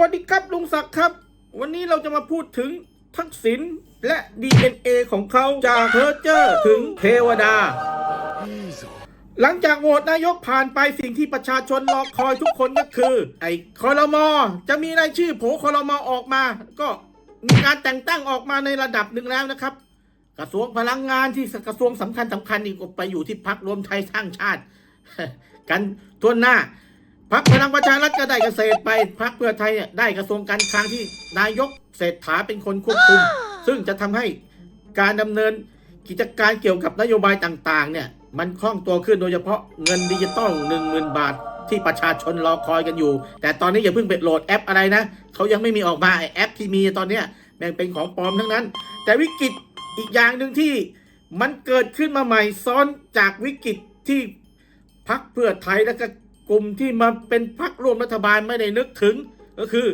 วัสดีครับลุงศักดิ์ครับ วันนี้เราจะมาพูดถึงทักษิณและ DNA ของเขาจากเพอร์เจอร์ถึงเทวดา หลังจากโหวตนายกผ่านไปสิ่งที่ประชาชนรอคอยทุกคนก็คือ ไอ้คอรมอจะมีรายชื่อโผคอรมอออกมา ก็มีการแต่งตั้งออกมาในระดับหนึ่งแล้วนะครับ กระทรวงพลังงานที่กระทรวงสำคัญสำคัญอีกก็ไปอยู่ที่พักรวมไทยสร้างชาติ กันทั่วหน้า พักพลังประชารัฐก็ได้เกษตรไปพักเพื่อไทยเนี่ยได้กระทรวงการคลังที่นายกเศรษฐาเป็นคนควบคุม ซึ่งจะทำให้การดำเนินกิจการเกี่ยวกับนโยบายต่างๆเนี่ยมันคล่องตัวขึ้นโดยเฉพาะเงินดิจิตอลหนึ่งหมื่นบาท ที่ประชาชนรอคอยกันอยู่ แต่ตอนนี้อย่าเพิ่งไปโหลดแอปอะไรนะเขายังไม่มีออกมาไอแอปที่มีตอนเนี้ยแม่งเป็นของปลอมทั้งนั้น แต่วิกฤตอีกอย่างหนึ่งที่มันเกิดขึ้นมาใหม่ซ้อนจากวิกฤตที่พักเพื่อไทยและก็ กลุ่มที่มาเป็นพักร่วมรัฐบาลไม่ได้นึกถึง ก็คือ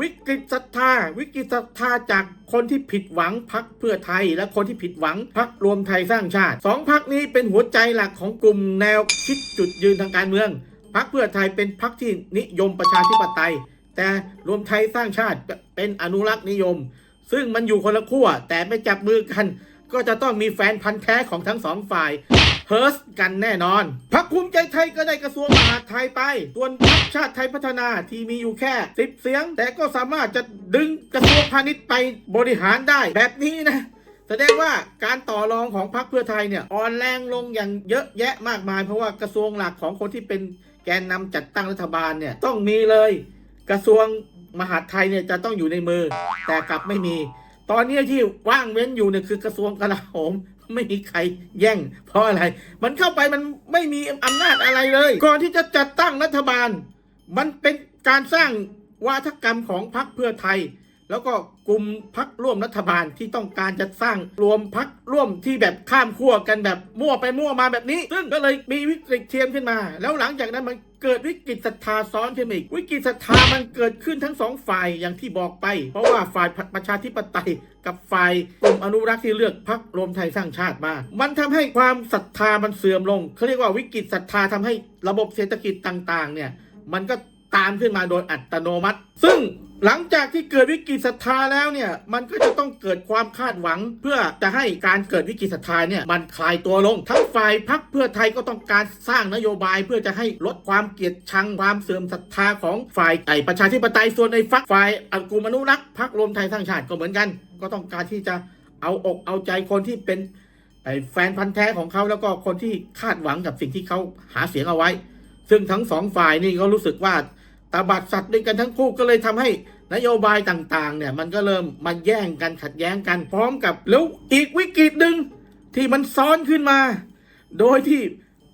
วิกฤตศรัทธา วิกฤตศรัทธาจากคนที่ผิดหวังพักเพื่อไทย และคนที่ผิดหวังพักรวมไทยสร้างชาติสองพักนี้เป็นหัวใจหลักของกลุ่มแนวคิดจุดยืนทางการเมืองพักเพื่อไทยเป็นพักที่นิยมประชาธิปไตย แต่รวมไทยสร้างชาติเป็นอนุรักษ์นิยม ซึ่งมันอยู่คนละขั้วแต่ไม่จับมือกัน ก็จะต้องมีแฟนพันธ์แท้ของทั้งสองฝ่าย เฮิร์สกันแน่นอนพักภูมิใจไทยก็ได้กระทรวงมหาดไทยไป ส่วนพักชาติไทยพัฒนาที่มีอยู่แค่สิบเสียง แต่ก็สามารถจะดึงกระทรวงพาณิชย์ไปบริหารได้แบบนี้นะแสดงว่าการต่อรองของพรรคเพื่อไทยเนี่ยอ่อนแรงลงอย่างเยอะแยะมากมาย เพราะว่ากระทรวงหลักของคนที่เป็นแกนนำจัดตั้งรัฐบาลเนี่ยต้องมีเลย กระทรวงมหาดไทยเนี่ยจะต้องอยู่ในมือ แต่กลับไม่มี ตอนนี้ที่ว่างเว้นอยู่เนี่ยคือกระทรวงกลาโหม ไม่มีใครแย่ง เพราะอะไร มันเข้าไปมันไม่มีอำนาจอะไรเลย ก่อนที่จะจัดตั้งรัฐบาล มันเป็นการสร้างวาทกรรมของพรรคเพื่อไทย แล้วก็กลุ่มพักร่วมรัฐบาลที่ต้องการจะสร้างรวมพักร่วมที่แบบข้ามขั้วกันแบบมั่วไปมั่วมาแบบนี้ ซึ่งก็เลยมีวิกฤตเทียมขึ้นมา แล้วหลังจากนั้นมัน เกิดวิกฤตศรัทธาซ้อนขึ้นมาอีกวิกฤตศรัทธามันเกิดขึ้นทั้งสองฝ่ายอย่างที่บอกไป เพราะว่าฝ่ายประชาธิปไตยกับฝ่ายกลุ่มอนุรักษ์ที่เลือกพักรวมไทยสร้างชาติมา มันทำให้ความศรัทธามันเสื่อมลงเขาเรียกว่าวิกฤตศรัทธาทำให้ระบบเศรษฐกิจต่างๆเนี่ยมันก็ตามขึ้นมาโดยอัตโนมัติ ซึ่ง หลังจากที่เกิดวิกฤตศรัทธาแล้วเนี่ยมันก็จะต้องเกิดความคาดหวัง เพื่อจะให้การเกิดวิกฤตศรัทธาเนี่ยมันคลายตัวลง ทั้งฝ่ายพักเพื่อไทยก็ต้องการสร้างนโยบาย เพื่อจะให้ลดความเกลียดชังความเสื่อมศรัทธาของฝ่ายไอประชาธิปไตยส่วนในฝักฝ่ายกลุ่มนุรักษ์พักรวมไทยสร้างชาติก็เหมือนกัน ก็ต้องการที่จะเอาอกเอาใจคนที่เป็นไอแฟนพันธ์แท้ของเขาแล้วก็คนที่คาดหวังกับสิ่งที่เขาหาเสียงเอาไว้ ซึ่งทั้งสองฝ่ายนี่ก็รู้สึกว่าตาบัดสัตว์ด้วยกันทั้งคู่ก็เลยทำให้ นโยบายต่างๆเนี่ยมันก็เริ่มมันแย่งกันขัดแย้งกัน พร้อมกับแล้วอีกวิกฤตหนึ่งที่มันซ้อนขึ้นมา โดยที่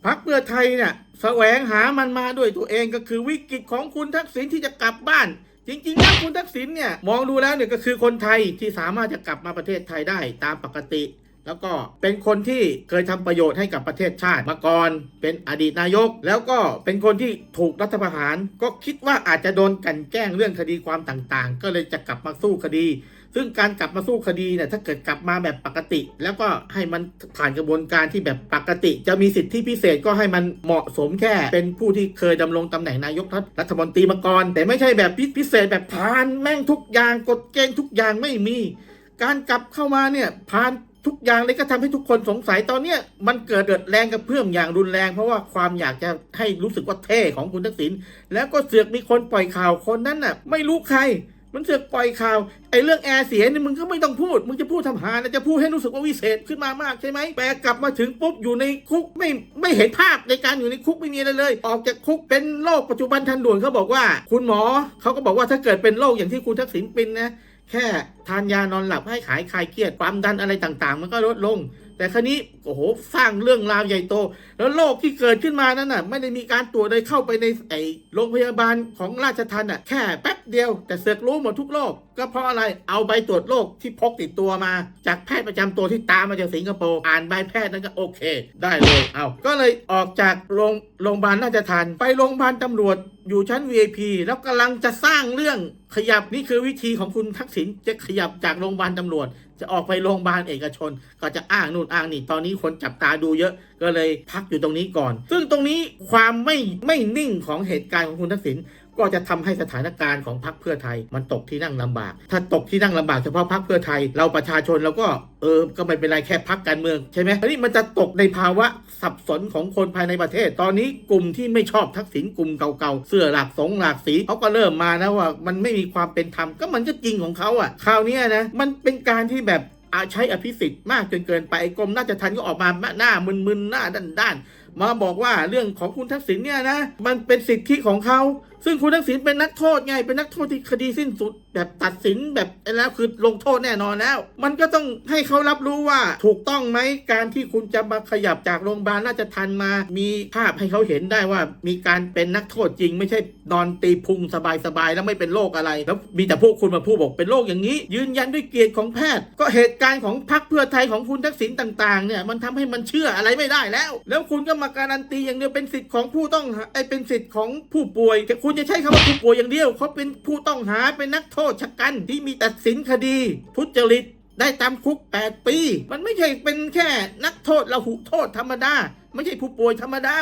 พรรคเพื่อไทยเนี่ยแสวงหามันมาด้วยตัวเองก็คือวิกฤตของคุณทักษิณที่จะกลับบ้าน จริงๆแล้วคุณทักษิณเนี่ยมองดูแล้วเนี่ยก็คือคนไทยที่สามารถจะกลับมาประเทศไทยได้ตามปกติ แล้วก็เป็นคนที่เคยทำประโยชน์ให้กับประเทศชาติมาก่อนเป็นอดีตนายก แล้วก็เป็นคนที่ถูกรัฐประหาร ก็คิดว่าอาจจะโดนกันแกล้งเรื่องคดีความต่างๆ ก็เลยจะกลับมาสู้คดี ซึ่งการกลับมาสู้คดีเนี่ยถ้าเกิดกลับมาแบบปกติ แล้วก็ให้มันผ่านกระบวนการที่แบบปกติ จะมีสิทธิพิเศษก็ให้มันเหมาะสมแค่ เป็นผู้ที่เคยดำรงตำแหน่งนายกรัฐมนตรีมาก่อนแต่ไม่ใช่แบบพิเศษแบบผ่านแม่งทุกอย่างกฎเกณฑ์ทุกอย่างไม่มี การกลับเข้ามาเนี่ยผ่าน ทุกอย่างเลยก็ทำให้ทุกคนสงสัยตอนเนี้ยมันเกิดเกิดแรงกระเพื่อมอย่างรุนแรง เพราะว่าความอยากจะให้รู้สึกว่าเท่ของคุณทักษิณแล้วก็เสือกมีคนปล่อยข่าวคนนั้นน่ะ ไม่รู้ใคร มันเสือกปล่อยข่าวไอ้เรื่องแอร์เสียนี่มึงก็ไม่ต้องพูด มึงจะพูดทำหานะจะพูดให้รู้สึกว่าวิเศษขึ้นมามากใช่ไหมแต่กลับมาถึงปุ๊บอยู่ในคุกไม่ไม่เห็นภาพในการอยู่ในคุกไม่มีอะไรเลย ออกจากคุกเป็นโรคปัจจุบันทันด่วนเขาบอกว่า คุณหมอเขาก็บอกว่าถ้าเกิดเป็นโรคอย่างที่คุณทักษิณเป็นนะ แค่ทานยานอนหลับให้ขายคลายเครียดความดันอะไรต่างๆ มันก็ลดลง แต่คราวนี้โอ้โหสร้างเรื่องราวใหญ่โต แล้วโรคที่เกิดขึ้นมานั้นน่ะ ไม่ได้มีการตรวจเลยเข้าไปในไอโรงพยาบาลของราชทันอะแค่แป๊บเดียวแต่เสือกรู้หมดทุกโรคก็เพราะอะไรเอาใบตรวจโรคที่พกติดตัวมา จากแพทย์ประจำตัวที่ตามมาจากสิงคโปร์อ่านใบแพทย์นั้นก็โอเค ได้เลยเอาก็เลยออกจากโรงโรงพยาบาลราชทันไปโรงพยาบาลตำรวจอยู่ชั้น VIP แล้วกำลังจะสร้างเรื่องขยับนี่คือวิธีของคุณทักษิณจะขยับจากโรงพยาบาลตำรวจ จะออกไปโรงพยาบาลเอกชน ก็จะอ้างนู่นอ้างนี่ตอนนี้คนจับตาดูเยอะก็เลยพักอยู่ตรงนี้ก่อน ซึ่งตรงนี้ความไม่ไม่นิ่งของเหตุการณ์ของคุณทักษิณ ก็จะทำให้สถานการณ์ของพรรคเพื่อไทย มันตกที่นั่งลำบาก ถ้าตกที่นั่งลำบากเฉพาะพรรคเพื่อไทย เราประชาชนเราก็เออ ก็ไม่เป็นไรแค่พรรคการเมืองใช่ไหมอันนี้มันจะตกในภาวะสับสนของคนภายในประเทศ ตอนนี้กลุ่มที่ไม่ชอบทักษิณกลุ่มเก่าๆ เสื้อหลากสงหลากสีเขาก็เริ่มมานะว่า มันไม่มีความเป็นธรรม ก็มันก็จริงของเขาอะ คราวนี้นะ มันเป็นการที่แบบอาใช้อภิสิทธิ์มากจนเกินไปกรมราชทัณฑ์ก็ออกมาหน้ามึนๆหน้าด้านๆมาบอกว่าเรื่องของคุณทักษิณเนี่ยนะ มันเป็นสิทธิของเขา ซึ่งคุณทักษิณเป็นนักโทษไง เป็นนักโทษที่คดีสิ้นสุด แบบตัดสินแบบแล้วคือลงโทษแน่นอนแล้ว มันก็ต้องให้เขารับรู้ว่าถูกต้องไหมการที่คุณจะมาขยับจากโรงพยาบาลราชทันมา มีภาพให้เขาเห็นได้ว่ามีการเป็นนักโทษจริง ไม่ใช่นอนตีพุงสบายๆแล้วไม่เป็นโรคอะไร แล้วมีแต่พวกคุณมาพูดบอกเป็นโรคอย่างนี้ ยืนยันด้วยเกียรติของแพทย์ ก็เหตุการณ์ของพรรคเพื่อไทยของคุณทักษิณต่างๆเนี่ยมันทำให้มันเชื่ออะไรไม่ได้แล้ว แล้วคุณก็มาการันตีอย่างเดียวเป็นสิทธิ์ของผู้ต้องไอ้เป็นสิทธิ์ของผู้ป่วยแต่คุณุณจะใช้คำว่าผู้ป่วยอย่างเดียว เขาเป็นผู้ต้องหาเป็นนักโทษชะกันที่มีตัดสินคดี ทุจริตได้ตามคุก 8 ปี มันไม่ใช่เป็นแค่นักโทษละหุโทษธรรมดา ไม่ใช่ผู้ป่วยธรรมดา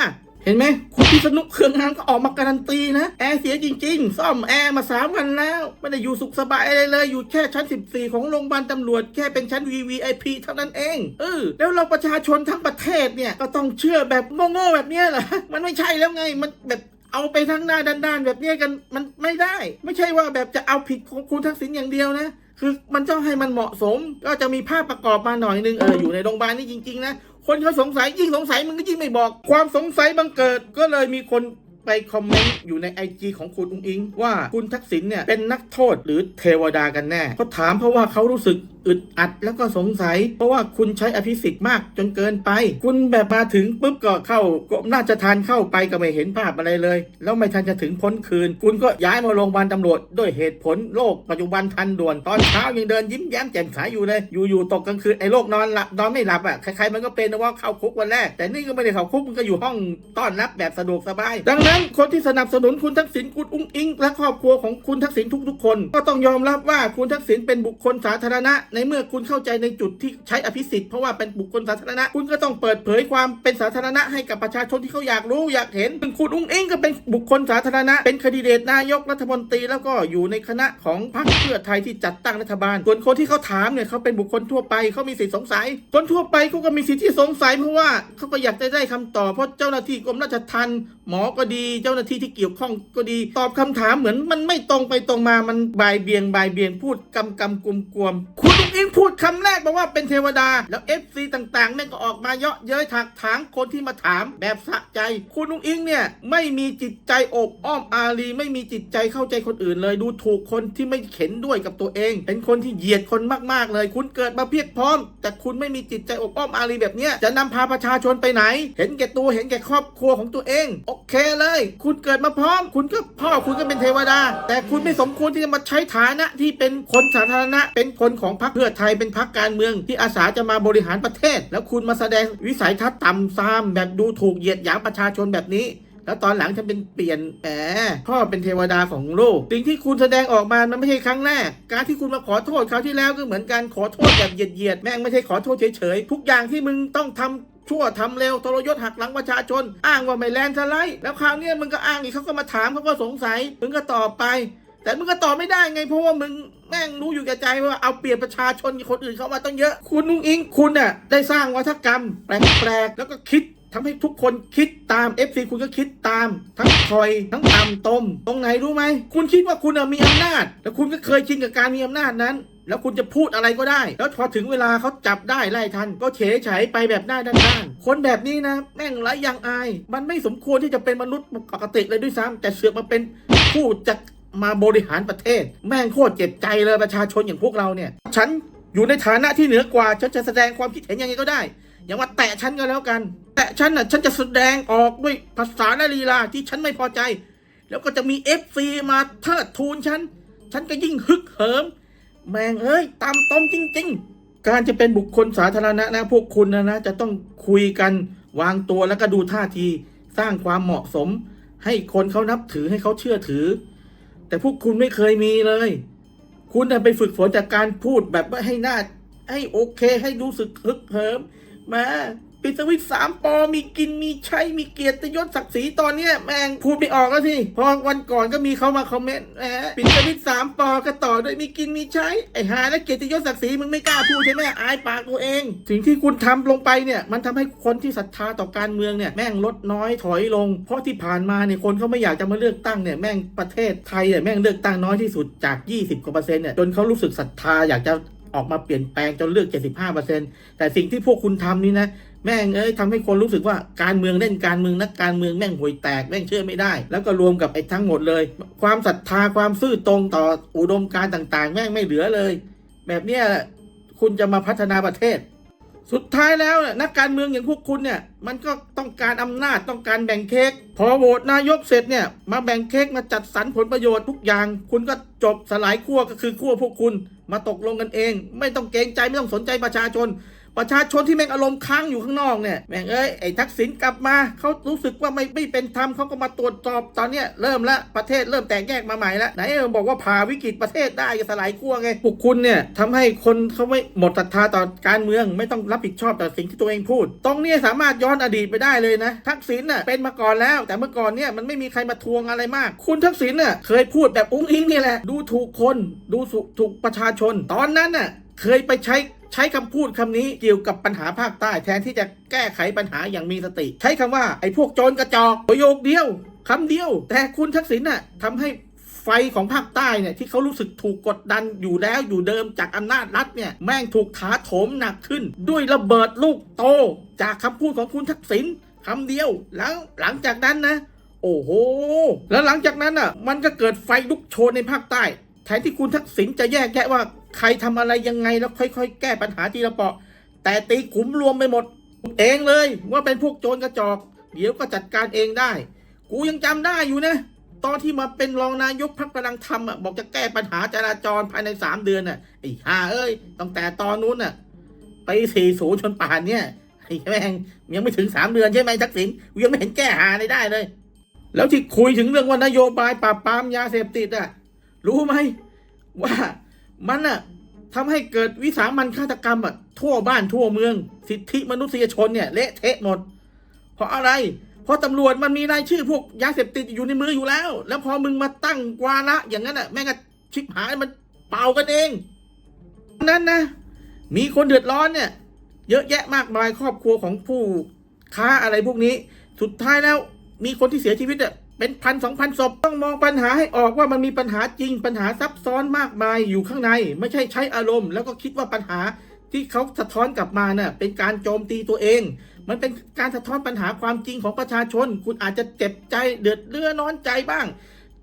เห็นไหม คุณพิษณุเครืองงามก็ออกมาการันตีนะ แอร์เสียจริง ๆ ซ่อมแอร์มา3วันแล้ว ไม่ได้อยู่สุขสบายอะไรเลย อยู่แค่ชั้น 14 ของโรงพยาบาลตำรวจ แค่เป็นชั้น VVIP เท่านั้นเอง เออ แล้วเราประชาชนทั้งประเทศเนี่ย ก็ต้องเชื่อแบบโง่ๆแบบเนี้ยเหรอ มันไม่ใช่แล้วไง มันแบบ เอาไปทั้งหน้าด้านๆแบบนี้กันมันไม่ได้ ไม่ใช่ว่าแบบจะเอาผิดของคุณทักษิณอย่างเดียวนะคือมันต้องให้มันเหมาะสม ก็จะมีภาพประกอบมาหน่อยนึงเอออยู่ในโรงพยาบาลนี่จริงๆนะคนเขาสงสัยยิ่งสงสัยมันก็ยิ่งไม่บอก ความสงสัยบังเกิดก็เลยมีคนไปคอมเมนต์อยู่ในไอจของคุณอุ้งอิง ว่าคุณทักษิณเนี่ยเป็นนักโทษหรือเทวดากันแน่เขาถามเพราะว่าเขารู้สึก อึดอัดแล้วก็สงสัย เพราะว่าคุณใช้อภิสิทธิ์มากจนเกินไป คุณแบบมาถึงปุ๊บก็เข้ากรมราชทานเข้าไปก็ไม่เห็นภาพอะไรเลย แล้วไม่ทันจะถึงพ้นคืน คุณก็ย้ายมาโรงพยาบาลตำรวจด้วยเหตุผลโรคปัจจุบันทันด่วนตอนเช้ายังเดินยิ้มแย้มแจ่มใสอยู่เลยอยู่ๆตกกลางคืนไอ้โรคนอนหลับนอนไม่หลับอะใครๆมันก็เป็นนะว่าเข้าคุกวันแรก แต่นี่ก็ไม่ได้เข้าคุกมันก็อยู่ห้องต้อนรับแบบสะดวกสบาย ดังนั้นคนที่สนับสนุนคุณทักษิณคุณอุ้งอิง และครอบครัวของคุณทักษิณทุกๆ คน ก็ต้องยอมรับว่าคุณทักษิณเป็นบุคคลสาธารณะในเมื่อคุณเข้าใจในจุดที่ใช้อภิสิทธิ์เพราะว่าเป็นบุคคลสาธารณะคุณก็ต้องเปิดเผยความเป็นสาธารณะให้กับประชาชนที่เขาอยากรู้อยากเห็นคุณอุ้งอิงก็เป็นบุคคลสาธารณะ เป็นคนดิเดตนายกรัฐมนตรีแล้วก็อยู่ในคณะของพรรคเพื่อไทยที่จัดตั้งรัฐบาล ส่วนคนที่เขาถามเนี่ยเขาเป็นบุคคลทั่วไปเขามีสิทธิสงสัย คนทั่วไปเขาก็มีสิทธิสงสัยเพราะว่าเขาก็อยากจะได้คำตอบเพราะเจ้าหน้าที่กรมราชทัณฑ์หมอก็ดี เจ้าหน้าที่ที่เกี่ยวข้องก็ดี ตอบคำถามเหมือนมันไม่ตรงไปตรงมามันบายเบียงบายเบียงพูดกำกำกุมกวมคุณ อิงพูดคำแรกบอกว่าเป็นเทวดา แล้วเอฟซีต่างๆแม่งก็ออกมาเยาะเย้ยถักถางคนที่มาถามแบบสะใจ คุณอุ้งอิงเนี่ยไม่มีจิตใจอบอ้อมอารีไม่มีจิตใจเข้าใจคนอื่นเลยดูถูกคนที่ไม่เข็นด้วยกับตัวเอง เป็นคนที่เหยียดคนมากๆเลย คุณเกิดมาเพียบพร้อม แต่คุณไม่มีจิตใจอบอ้อมอารีแบบเนี้ยจะนำพาประชาชนไปไหน เห็นแก่ตัวเห็นแก่ครอบครัวของตัวเอง โอเคเลย คุณเกิดมาพร้อม คุณก็พ่อคุณก็เป็นเทวดา แต่คุณไม่สมควรที่จะมาใช้ฐานะที่เป็นคนสาธารณะเป็นคนของพรรคเพื่อไทยเป็นพรรคการเมืองที่อาสาจะมาบริหารประเทศ แล้วคุณมาแสดงวิสัยทัศน์ต่ำซามแบบดูถูกเหยียดหยามประชาชนแบบนี้แล้วตอนหลังฉันเป็นเปลี่ยนแหมพ่อเป็นเทวดาของโลก สิ่งที่คุณแสดงออกมามันไม่ใช่ครั้งแรก การที่คุณมาขอโทษคราที่แล้วก็เหมือนกันขอโทษแบบเหยียดๆ แม่งไม่ใช่ขอโทษเฉยๆ ทุกอย่างที่มึงต้องทำชั่วทำเร็วทรยศหักหลังประชาชน อ้างว่าไม่แลนสไลด์แล้วคราวนี้มึงก็อ้างอีกเขาก็มาถามเขาก็สงสัยมึงก็ตอบไป แต่มึงก็ตอบไม่ได้ไงเพราะว่ามึงแม่งรู้อยู่แก่ใจว่าเอาเปรียบประชาชนคนอื่นเขามาต้องเยอะ คุณนุ้งอิงคุณน่ะได้สร้างวัฒกรรม แปลกๆแล้วก็คิดทำให้ทุกคนคิดตาม FC คุณก็คิดตาม ทั้งคอยทั้งตำต้มตรงไหนรู้ไหม คุณคิดว่าคุณมีอำนาจ แล้วคุณก็เคยชินกับการมีอำนาจนั้น แล้วคุณจะพูดอะไรก็ได้ แล้วพอถึงเวลาเขาจับได้ไล่ทัน ก็เฉยเฉยไปแบบหน้าด้านๆคนแบบนี้นะ แม่งไรยางอาย มันไม่สมควรที่จะเป็นมนุษย์ปกติเลยด้วยซ้ำแต่เสือกมาเป็นผู้จะ มาบริหารประเทศ แม่งโคตรเจ็บใจเลยประชาชนอย่างพวกเราเนี่ย ฉันอยู่ในฐานะที่เหนือกว่าฉันจะแสดงความคิดเห็นยังไงก็ได้ อย่ามาแตะฉันก็แล้วกัน แตะฉันน่ะฉันจะแสดงออกด้วยภาษาและลีลาที่ฉันไม่พอใจ แล้วก็จะมีเอฟซีมาเทิดทูนฉัน ฉันก็ยิ่งฮึกเหิม แม่งเอ้ยตามต้มจริง ๆ การจะเป็นบุคคลสาธารณะนะพวกคุณนะนะจะต้องคุยกันวางตัวแล้วก็ดูท่าที สร้างความเหมาะสม ให้คนเขานับถือให้เขาเชื่อถือ แต่พวกคุณไม่เคยมีเลย คุณน่ะไปฝึกฝนจากการพูดแบบว่าให้หน้า ให้โอเค ให้รู้สึกฮึกเหิมมา ปิดสวิตสามปอมีกินมีใช้มีเกียรติยศศักดิ์ศรีตอนเนี้ยแม่งพูดไม่ออกแล้วสิเพอวันก่อนก็มีเขามาคอมเมนต์แหมปิดสวิตสามปอก็ต่อด้วยมีกินมีใช้ไอ้หาและเกียรติยศศักดิ์ศรีมึงไม่กล้าพูดใช่ไหมอายปากตัวเอง สิ่งที่คุณทำลงไปเนี่ยมันทำให้คนที่ศรัทธาต่อการเมืองเนี่ยแม่งลดน้อยถอยลง เพราะที่ผ่านมาเนี่ยคนเขาไม่อยากจะมาเลือกตั้งเนี่ยแม่งประเทศไทยเนี่ยแม่งเลือกตั้งน้อยที่สุดจาก 20กว่าเปอร์เซ็นต์เนี่ยจนเขารู้สึกศรัทธาอยากจะออกมาเปลี่ยนแปลงจนเลือก 75%แต่สิ่งที่พวกคุณทำนี่นะ แม่งเอ้ยทำให้คนรู้สึกว่าการเมืองเล่นการเมืองนักการเมืองแม่งห่วยแตกแม่งเชื่อไม่ได้ แล้วก็รวมกับไอ้ทั้งหมดเลย ความศรัทธาความซื่อตรงต่ออุดมการต่างๆ แม่งไม่เหลือเลย แบบเนี้ยคุณจะมาพัฒนาประเทศ สุดท้ายแล้วนักการเมืองอย่างพวกคุณเนี่ยมันก็ต้องการอำนาจต้องการแบ่งเค้กพอโหวตนายกเสร็จเนี่ยมาแบ่งเค้กมาจัดสรรผลประโยชน์ทุกอย่าง คุณก็จบสลายขั้วก็คือขั้วพวกคุณมาตกลงกันเอง ไม่ต้องเกรงใจไม่ต้องสนใจประชาชน ประชาชนที่แม่งอารมณ์ค้างอยู่ข้างนอกเนี่ยแม่งเอ้ยไอ้ทักษิณกลับมาเขารู้สึกว่าไม่ไม่เป็นธรรมเขาก็มาตรวจสอบตอนเนี้ยเริ่มละประเทศเริ่มแตกแยกมาใหม่ล้วไหนเออบอกว่าผ่าวิกฤตประเทศได้จะสลายขั้วไงพวกคุณเนี่ยทำให้คนเขาไม่หมดศรัทธาต่อการเมืองไม่ต้องรับผิดชอบต่อสิ่งที่ตัวเองพูด ตรงนี้สามารถย้อนอดีตไปได้เลยนะ ทักษิณน่ะเป็นมาก่อนแล้ว แต่เมื่อก่อนเนี่ยมันไม่มีใครมาทวงอะไรมาก คุณทักษิณน่ะเคยพูดแบบอุ้งอิงนี่แหละ ดูถูกคน ดูถูกประชาชน ตอนนั้นน่ะเคยไปใช้ ช้คำพูดคำนี้เกี่ยวกับปัญหาภาคใต้แทนที่จะแก้ไขปัญหาอย่างมีสติ ใช้คำว่าไอ้พวกโจรกระจอกประโยคเดียวคำเดียว แต่คุณทักษิณน่ะทำให้ไฟของภาคใต้เนี่ยที่เขารู้สึกถูกกดดันอยู่แล้วอยู่เดิมจากอำนาจรัฐเนี่ยแม่งถูกถาโถมหนักขึ้น ด้วยระเบิดลูกโต จากคำพูดของคุณทักษิณคำเดียวแล้วหลังจากนั้นนะ โอ้โห แล้วหลังจากนั้นอะมันก็เกิดไฟลุกโชนในภาคใต้ แทนที่คุณทักษิณจะแยกแยะว่า ใครทำอะไรยังไงแล้วค่อย ๆ แก้ปัญหาทีละเปาะ แต่ตีขุมรวมไปหมด เองเลยว่าเป็นพวกโจรกระจอก เดี๋ยวก็จัดการเองได้ กูยังจำได้อยู่นะ ตอนที่มาเป็นรองนายกพักพลังธรรมอะบอกจะแก้ปัญหาจราจรภายในสามเดือนน่ะไอ้ห่าเอ้ยตั้งแต่ตอนนู้นน่ะไปสี่ศูนย์จนป่านเนี่ยไอ้แม่งยังไม่ถึงสามเดือนใช่ไหมทักษิณกูยังไม่เห็นแก้หาได้ได้เลย แล้วที่คุยถึงเรื่องว่านโยบายปราบปรามยาเสพติดอะรู้ไหมว่า มันอะทำให้เกิดวิสามันฆาตกรรมอะทั่วบ้านทั่วเมือง สิทธิมนุษยชนเนี่ยเละเทะหมด เพราะอะไร เพราะตำรวจมันมีรายชื่อพวกยาเสพติดอยู่ในมืออยู่แล้ว แล้วพอมึงมาตั้งกวาระอย่างนั้นอะแม่งก็ชิบหายมันเป่ากันเองนั้นนะมีคนเดือดร้อนเนี่ย เยอะแยะมากมายครอบครัวของผู้ค้าอะไรพวกนี้ สุดท้ายแล้วมีคนที่เสียชีวิตอะ เป็นพันสองพันศพต้องมองปัญหาให้ออกว่ามันมีปัญหาจริงปัญหาซับซ้อนมากมายอยู่ข้างใน ไม่ใช่ใช้อารมณ์ แล้วก็คิดว่าปัญหาที่เขาสะท้อนกลับมาน่ะเป็นการโจมตีตัวเอง มันเป็นการสะท้อนปัญหาความจริงของประชาชน คุณอาจจะเจ็บใจเดือดเรือน้อนใจบ้าง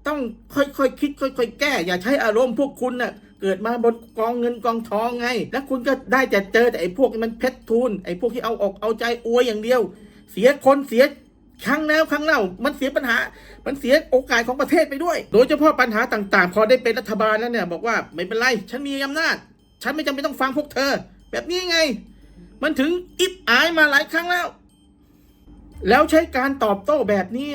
ต้องค่อยๆคคิดค่อย ๆ แก้ อย่าใช้อารมณ์พวกคุณน่ะเกิดมาบนกองเงินกองทองไง แล้วคุณก็ได้แต่เจอแต่ไอ้พวกมันเพชรทุนไอ้พวกที่เอาอกเอาใจอวยอย่างเดียว เสียคนเสีย ครั้งแล้วครั้งเล่ามันเสียปัญหา มันเสียโอกาสของประเทศไปด้วย โดยเฉพาะปัญหาต่างๆ พอได้เป็นรัฐบาลแล้วเนี่ยบอกว่าไม่เป็นไร ฉันมีอำนาจ ฉันไม่จำเป็นต้องฟังพวกเธอ แบบนี้ไง มันถึงอิบอายมาหลายครั้งแล้ว แล้วใช้การตอบโต้แบบนี้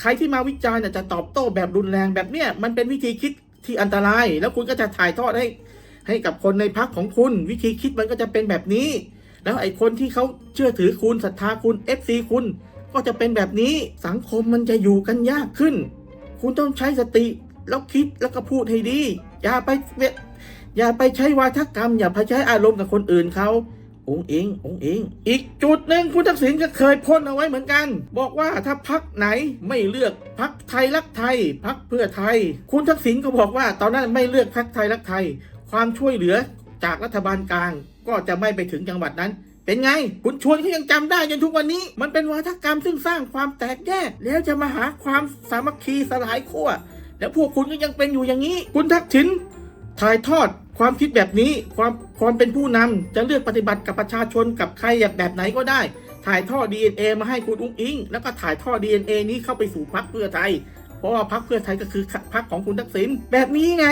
ใครที่มาวิจารณ์เนี่ยจะตอบโต้แบบรุนแรงแบบเนี้ยมันเป็นวิธีคิดที่อันตราย แล้วคุณก็จะถ่ายทอดให้ให้กับคนในพักของคุณ วิธีคิดมันก็จะเป็นแบบนี้ แล้วไอ้คนที่เขาเชื่อถือคุณศรัทธาคุณ FC คุณ ก็จะเป็นแบบนี้สังคมมันจะอยู่กันยากขึ้น คุณต้องใช้สติแล้วคิดแล้วก็พูดให้ดี อย่าไปเวอย่าไปใช้วาทกรรม อย่าไปใช้อารมณ์กับคนอื่นเขาองค์เององค์เอง อีกจุดหนึ่งคุณทักษิณก็เคยพ่นเอาไว้เหมือนกัน บอกว่าถ้าพักไหนไม่เลือกพักไทยรักไทยพักเพื่อไทย คุณทักษิณก็บอกว่า ตอนนั้นไม่เลือกพักไทยรักไทย ความช่วยเหลือจากรัฐบาลกลาง ก็จะไม่ไปถึงจังหวัดนั้น เป็นไง คุณชวนเขายังจำได้จนทุกวันนี้ มันเป็นวาทกรรมซึ่งสร้างความแตกแยก แล้วจะมาหาความสามัคคีสลายขั้วแล้วพวกคุณก็ยังเป็นอยู่อย่างนี้ คุณทักษิณถ่ายทอดความคิดแบบนี้ความความเป็นผู้นำจะเลือกปฏิบัติกับประชาชนกับใครอยากแบบไหนก็ได้ ถ่ายทอด DNA มาให้คุณอุ้งอิง แล้วก็ถ่ายทอด DNA นี้เข้าไปสู่พรรคเพื่อไทย เพราะว่าพรรคเพื่อไทยก็คือพรรคของคุณทักษิณแบบนี้ไง